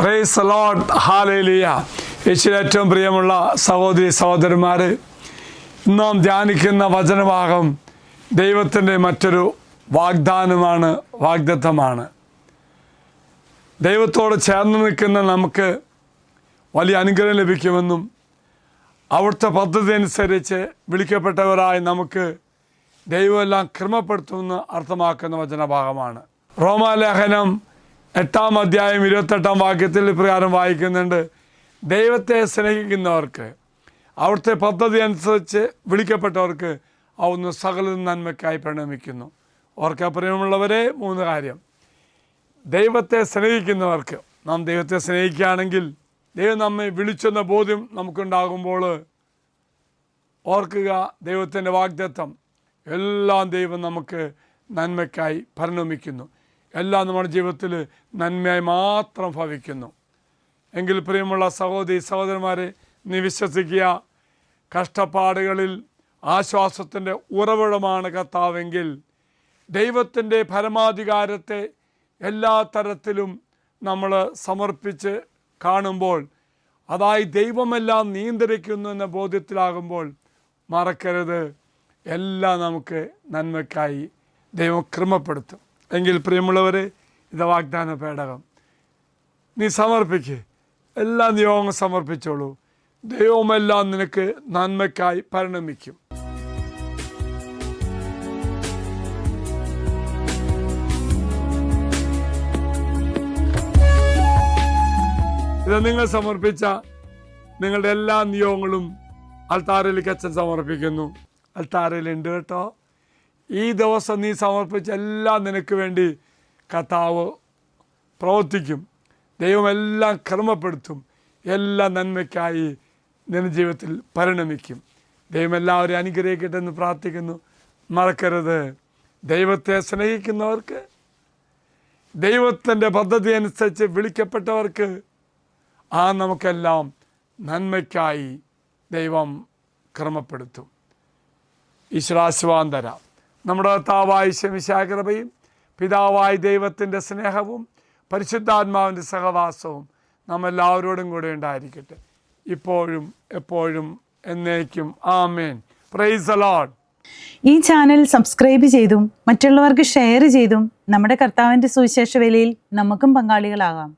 Price load hallelujah യേശുവിൽ ഏറ്റവും പ്രിയമുള്ള സഹോദരി സഹോദരന്മാർ നാം ധ്യാനിക്കുന്ന വചനഭാഗം ദൈവത്തിന്റെ മറ്റൊരു വാഗ്ദാനമാണ് വാഗ്ദത്തമാണ്. ദൈവത്തോട് ചേർന്ന് നിൽക്കുന്ന നമുക്ക് വലിയ അനുഗ്രഹം ലഭിക്കുമെന്നും അവിടുത്തെ പദ്ധതി അനുസരിച്ച് വിളിക്കപ്പെട്ടവരായി നമുക്ക് ദൈവമെല്ലാം ക്രമപ്പെടുത്തുമെന്ന് അർത്ഥമാക്കുന്ന വചനഭാഗമാണ്. റോമാലേഖനം എട്ടാം അധ്യായം ഇരുപത്തെട്ടാം വാക്യത്തിൽ ഇപ്രകാരം വായിക്കുന്നുണ്ട്. ദൈവത്തെ സ്നേഹിക്കുന്നവർക്ക് അവിടുത്തെ പദ്ധതി അനുസരിച്ച് വിളിക്കപ്പെട്ടവർക്ക് അവിടുന്ന് സകല നന്മയ്ക്കായി പരിണമിക്കുന്നു. ഓർക്കപ്രിയമുള്ളവരെ മൂന്ന് കാര്യം. ദൈവത്തെ സ്നേഹിക്കുന്നവർക്ക് നാം ദൈവത്തെ സ്നേഹിക്കുകയാണെങ്കിൽ ദൈവം നമ്മെ വിളിച്ചെന്ന ബോധ്യം നമുക്കുണ്ടാകുമ്പോൾ ഓർക്കുക ദൈവത്തിന്റെ വാഗ്ദത്വം എല്ലാം ദൈവം നമുക്ക് നന്മയ്ക്കായി പരിണമിക്കുന്നു. എല്ലാം നമ്മുടെ ജീവിതത്തിൽ നന്മയായി മാത്രം ഭവിക്കുന്നു. എങ്കിൽ പ്രിയമുള്ള സഹോദരി സഹോദരന്മാരെ നീ വിശ്വസിക്കുക കഷ്ടപ്പാടുകളിൽ ആശ്വാസത്തിന്റെ ഉറവിടമാണ് കർത്താവെങ്കിൽ ദൈവത്തിന്റെ പരമാധികാരത്തെ എല്ലാ തരത്തിലും നമ്മൾ സമർപ്പിച്ച് കാണുമ്പോൾ അതായി ദൈവമെല്ലാം നിയന്ത്രിക്കുന്നു എന്ന ബോധ്യത്തിലാകുമ്പോൾ മറക്കരുത്. എല്ലാം നമുക്ക് നന്മയ്ക്കായി ദൈവം ക്രമപ്പെടുത്തും. എങ്കിൽ പ്രിയമുള്ളവരെ ഇത് വാഗ്ദാന പേടകം. നീ സമർപ്പിക്ക്. എല്ലാ നിയോഗം സമർപ്പിച്ചോളൂ. ദൈവമെല്ലാം നിനക്ക് നന്മയ്ക്കായി പരിണമിക്കും. ഇത് നിങ്ങൾ സമർപ്പിച്ച നിങ്ങളുടെ എല്ലാ നിയോഗങ്ങളും അൾത്താരയിലേക്ക് അച്ഛൻ സമർപ്പിക്കുന്നു. അൾത്താരയിലുണ്ട് കേട്ടോ. ഈ ദിവസം നീ സമർപ്പിച്ച എല്ലാം നിനക്ക് വേണ്ടി കർത്താവ് പ്രവർത്തിക്കും. ദൈവം എല്ലാം ക്രമപ്പെടുത്തും. എല്ലാ നന്മയ്ക്കായി നിന്റെ ജീവിതത്തിൽ പരിണമിക്കും. ദൈവം എല്ലാവരും അനുഗ്രഹിക്കട്ടെ എന്ന് പ്രാർത്ഥിക്കുന്നു. മറക്കരുത്. ദൈവത്തെ സ്നേഹിക്കുന്നവർക്ക് ദൈവത്തിന്റെ പദ്ധതി അനുസരിച്ച് വിളിക്കപ്പെട്ടവർക്ക് ആ നമുക്കെല്ലാം നന്മയ്ക്കായി ദൈവം ക്രമപ്പെടുത്തും. ഈശ്വരാശ്വാൻ തരാം. നമ്മുടെ താവായ ശമിശാകൃപയും പിതാവായ ദൈവത്തിന്റെ സ്നേഹവും പരിശുദ്ധാത്മാവിന്റെ സഹവാസവും നാം എല്ലാവരോടും കൂടെ ഉണ്ടായിരിക്കട്ടെ. ഇപ്പോഴും എപ്പോഴും എന്നേക്കും. ആമേൻ. പ്രൈസ് അലോഡ് ഈ ചാനൽ സബ്സ്ക്രൈബ് ചെയ്തും മറ്റുള്ളവർക്ക് ഷെയർ ചെയ്തും നമ്മുടെ കർത്താവിന്റെ സുവിശേഷ വേലയിൽ നമുക്കും പങ്കാളികളാകാം.